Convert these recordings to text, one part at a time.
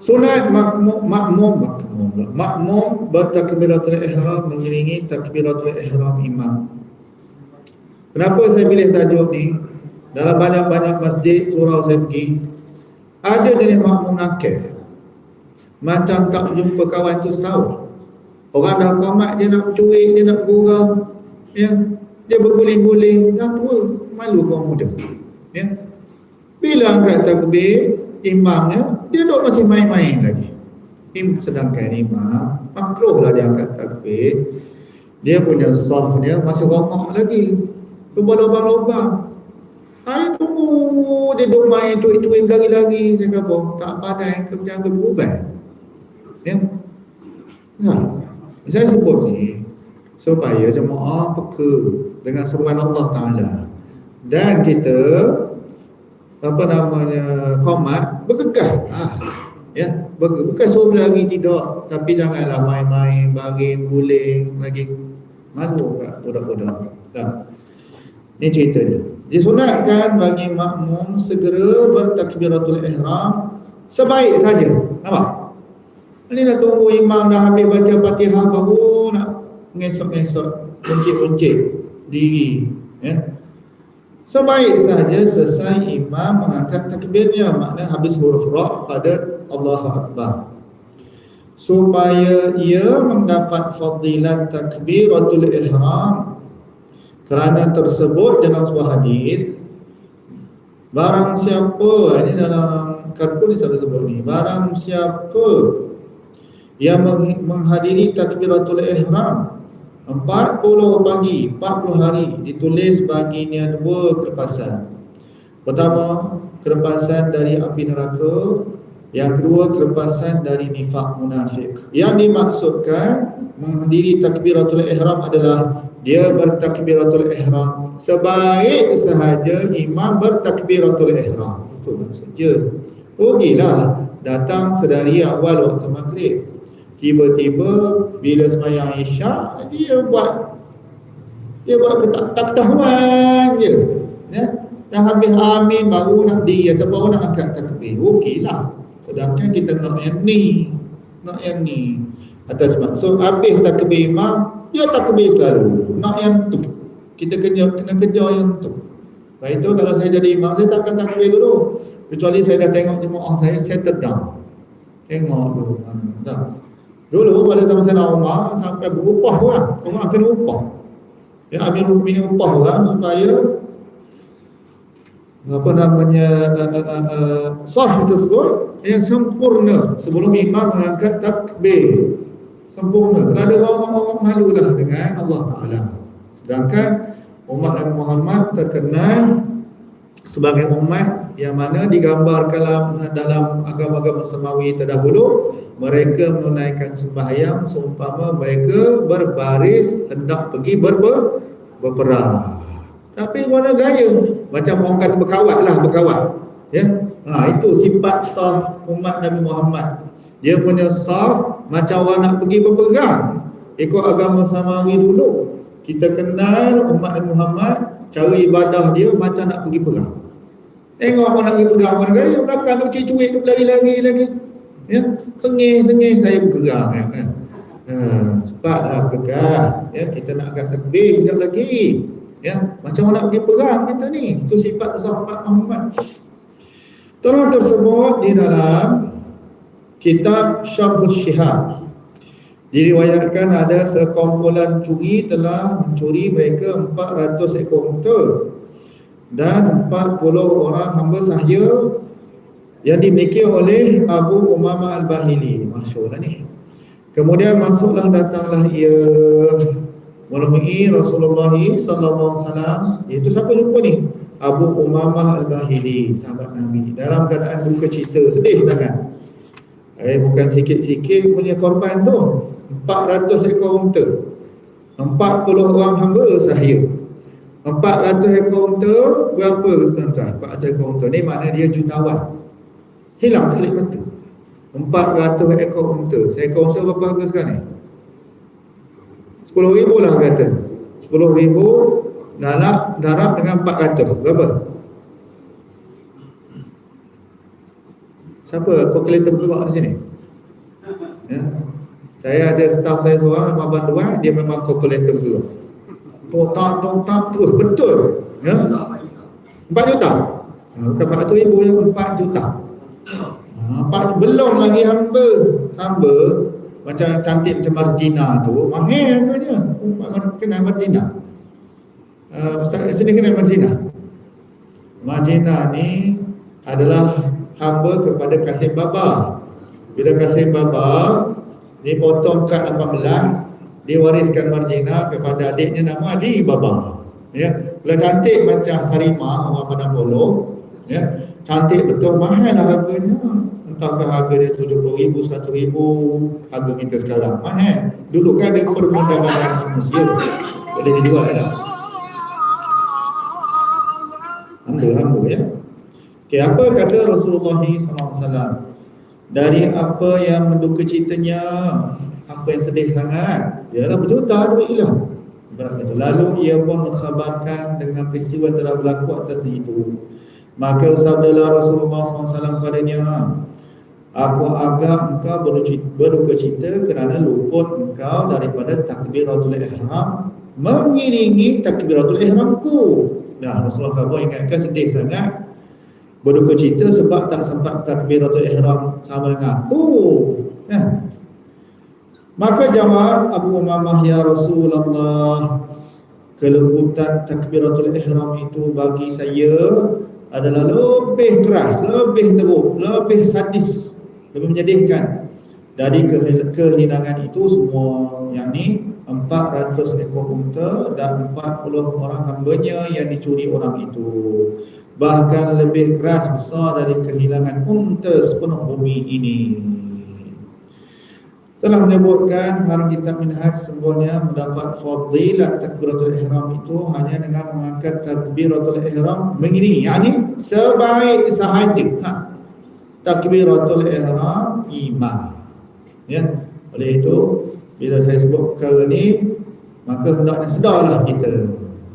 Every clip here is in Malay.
Sunat makmum makmum makmum makmum bertakbiratul ihram mengiringi takbiratul ihram imam. Kenapa saya pilih tajuk ni? Dalam banyak-banyak masjid surau saya pergi ada jenis makmum nakal. Macam tak jumpa kawan tu setahun. Orang dah komat dia nak cuik, dia nak gurau. Ya. Dia berguling-guling, dah tua, malu kaum muda. Ya. Bila angkat takbir, imamnya dia duduk masih main-main lagi. Im, sedangkan imam makruhlah dia angkat takbir. Dia punya soft dia masih rongok lagi. Lubang-lubang-lubang saya tunggu dia duduk main cuik-cuik lagi-lagi saya kata tak pandai kerja berubah ya. Ya. Saya sebut ni supaya jemaah peka dengan seruan Allah Ta'ala. Dan kita apa namanya komat bergegah ah ya bukan suruh lagi tidak. Tapi janganlah main-main bagi guling lagi. Malu kat budak-budak tak ini cerita dia disunatkan bagi makmum segera bertakbiratul ihram sebaik saja. Nampak? Ini dah tunggu imam dah habis baca fatihah baru nak ngesok-ngesok kuncit-kuncit diri ya Sebaik saja selesai imam mengangkat takbirnya makna habis huruf ra pada Allah Akbar. Supaya ia mendapat fadilat takbiratul ihram kerana tersebut dalam sebuah hadis barang siapa ini dalam kartu ni saya sebut ni barang siapa yang menghadiri takbiratul ihram 40 pagi, 40 hari ditulis baginya dua kelepasan. Pertama, kelepasan dari api neraka. Yang kedua, kelepasan dari nifak munafik. Yang dimaksudkan menghadiri takbiratul ihram adalah dia bertakbiratul ihram sebaik sahaja imam bertakbiratul ihram. Itu maksudnya. Gila, datang sedari awal waktu maghrib tiba-tiba bila semayang isyak dia buat dia buat tak ketahuan je. Ya? Dah habis amin baru nak di atau baru nak angkat takbir. Okeylah sedangkan kita nak yang ni nak yang ni. Atas maksud habis takbir imam dia takbir selalu. Nak yang tu. Kita kena kena kejar yang tu. Baik tu kalau saya jadi imam saya takkan takbir dulu. Kecuali saya dah tengok jemaah saya settle down tengok dulu. Dah Dulu pada zaman saya Umar sampai berupah orang, orang kena upah. Ya Amir Mukminin upah orang supaya apa namanya uh, uh, tersebut yang sempurna sebelum imam mengangkat takbir. Sempurna. Kerana orang-orang malu lah dengan Allah Ta'ala. Sedangkan umat Nabi Muhammad terkenal sebagai umat yang mana digambarkan dalam agama-agama semawi terdahulu mereka menunaikan sembahyang seumpama mereka berbaris hendak pergi berper, berperang. Tapi warna gaya macam orang kata berkawat lah berkawat ya. Ha, itu sifat sah umat Nabi Muhammad. Dia punya sah macam orang nak pergi berperang. Ikut agama samawi dulu kita kenal umat Nabi Muhammad cara ibadah dia macam nak pergi perang. Tengok orang nak pergi perang. Warna gaya belakang tu cuci-cuci tu lari-lari lagi ya sengih-sengih saya bergerak ya kan ha cepatlah bergerak ya kita nak agak terbit kejap lagi. Ya macam nak pergi perang kita ni? Itu sifat sahabat Muhammad. Tolong tersebut di dalam kitab Syarhul Syihab diriwayatkan ada sekumpulan curi telah mencuri mereka 400 ekor unta dan 40 orang hamba sahaya yang dimiliki oleh Abu Umama Al-Bahili. Masyhur ni. Kemudian masuklah datanglah ia. Menemui Rasulullah sallallahu alaihi wasallam. Itu siapa jumpa ni? Abu Umama Al-Bahili sahabat Nabi. Dalam keadaan duka cita sedih sangat. Eh bukan sikit-sikit punya korban tu 400 ekor unta. 40 orang hamba sahaya. 400 ekor unta berapa tuan-tuan? 400 ekor unta ni makna dia jutawan. Hilang sekelip mata. 400 ekor unta. Seekor unta berapa harga sekarang ni? 10 ribu lah kata. 10 ribu darab, darab dengan 400 berapa? 10 Siapa kalkulator keluar di sini? Ya. Saya ada staff saya seorang memang banduan dia memang kalkulator keluar. Total total terus betul. Ya. 4 juta. Ha, bukan 400 ribu yang 4 juta. Ha, belum lagi hamba. Hamba macam cantik macam Margina tu mahal harganya. Kena Margina. Uh, Ustaz sini kena Margina. Margina ni adalah hamba kepada Kasim Baba. Bila Kasim Baba dia potong kad 18, dia wariskan Marjina kepada adiknya nama Ali Baba. Ya, kalau cantik macam Sarima orang Padang Polo, ya, cantik betul mahal lah harganya. Entahkah harga dia RM70,000, RM100,000 harga kita sekarang. Mahal. Dulu kan ada permudahan manusia. Boleh dijual tak? Hamba-hamba ya. Okay, apa kata Rasulullah SAW? Dari apa yang menduka citanya, apa yang sedih sangat, ialah berjuta duit hilang. Lalu ia pun mengkhabarkan dengan peristiwa telah berlaku atas itu. Maka sabdalah Rasulullah SAW padanya, Aku agak engkau berduka cita kerana luput engkau daripada takbiratul ihram mengiringi takbiratul ihramku. Nah, Rasulullah SAW ingatkan sedih sangat berduka cita sebab tak sempat takbiratul ihram sama dengan aku. Ya. maka jawab Abu Umamah ya Rasulullah kelembutan takbiratul ihram itu bagi saya adalah lebih keras, lebih teruk, lebih sadis lebih menyedihkan dari kehilangan itu semua. Yang ni 400 ekor unta dan 40 orang hambanya yang dicuri orang itu bahkan lebih keras besar dari kehilangan unta sepenuh bumi ini. Telah menyebutkan dalam kitab Minhaj sebenarnya mendapat fadilat takbiratul ihram itu hanya dengan mengangkat takbiratul ihram mengiringi. yakni sebaik sahaja ha. takbiratul ihram iman. Ya. Oleh itu bila saya sebut perkara ini maka hendaknya sedarlah kita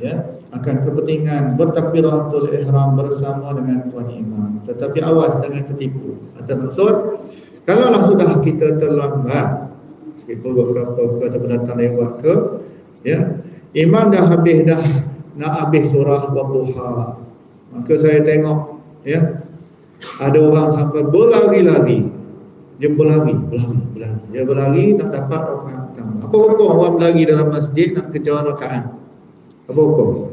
ya akan kepentingan bertakbiratul ihram bersama dengan tuan imam. Tetapi awas dengan ketipu. Atau maksud kalaulah sudah kita terlambat sikit beberapa ke atau datang lewat ke ya imam dah habis dah nak habis surah wadduha maka saya tengok ya ada orang sampai berlari-lari. Dia berlari berlari berlari. Dia berlari nak dapat rakaat pertama. Apa hukum orang berlari dalam masjid nak kejar rakaat? Apa hukum.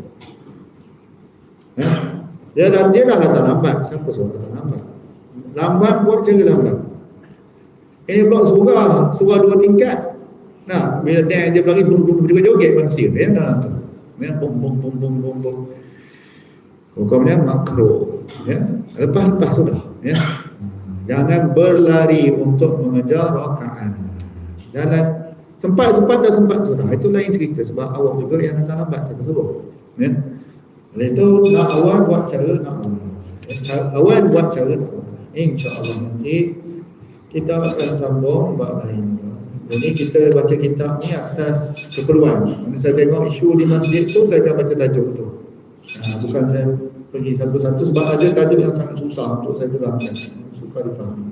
Dia dan dia dah datang lambat. Siapa suruh datang lambat? Lambat buat cara lambat. Ini blok surah, surah dua tingkat. Nah, bila dia dia berlari bum bum juga joget manusia ya dalam tu. Ya bum bum bum bum bum bum. Hukumnya makro. Ya. Lepas lepas sudah. Ya. Jangan berlari untuk mengejar rakaat. Jalan sempat sempat tak sempat sudah. Itu lain cerita sebab awak juga yang datang lambat saya suruh. Ya. Oleh itu nak awal buat cara nak awal buat cara nak InsyaAllah nanti kita akan sambung bab lain. Jadi kita baca kitab ni atas keperluan. Kalau saya tengok isu di masjid tu saya akan baca tajuk tu. Ha, bukan saya pergi satu-satu sebab ada tajuk yang sangat susah untuk saya terangkan. Suka difahami.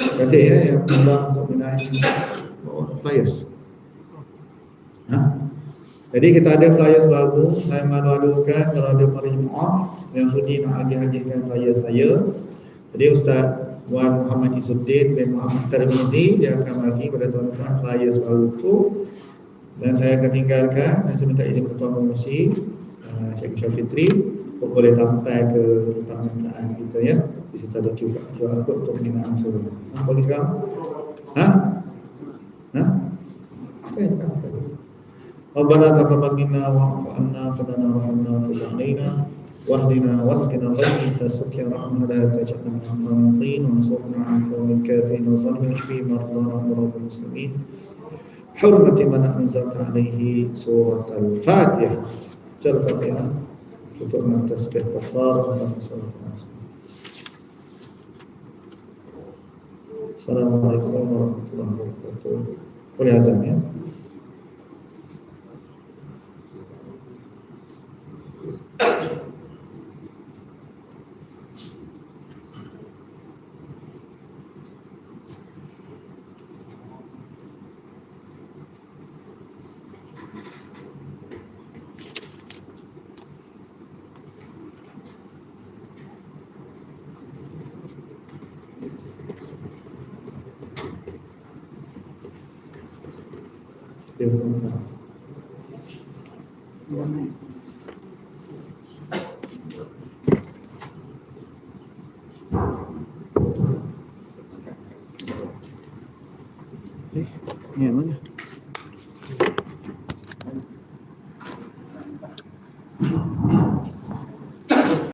Terima kasih ya yang telah untuk minat flyers. Ha? Jadi kita ada flyers baru, saya malu-alukan kalau ada perimah yang sudi nak hadir-hadirkan flyer saya. Jadi Ustaz Wan Muhammad Isuddin bin Muhammad Tarmizi dia akan bagi kepada tuan-tuan flyers baru itu dan saya akan tinggalkan dan saya minta izin ketua pengurusi uh, Syekh Syah Fitri boleh tampil ke permintaan kita ya di situ ada QR code untuk penggunaan suruh. Boleh sekarang? Ha? Ha? Sekarang, sekarang, sekarang. ربنا تقبل منا واعف عنا فدنا وعنا تب علينا. واهدنا واسقنا الغيث سكن رحمة لا تجعلنا قانطين وانصرنا عن قوم الكافرين. وصلنا اشفي مرضانا ومرضى المسلمين. حرمة من أنزلت عليه سورة الفاتحة. جل الفاتحة شكرنا التسبيح كفارة السلام عليكم ورحمة الله وبركاته. ولهذا Ya, దేవుడు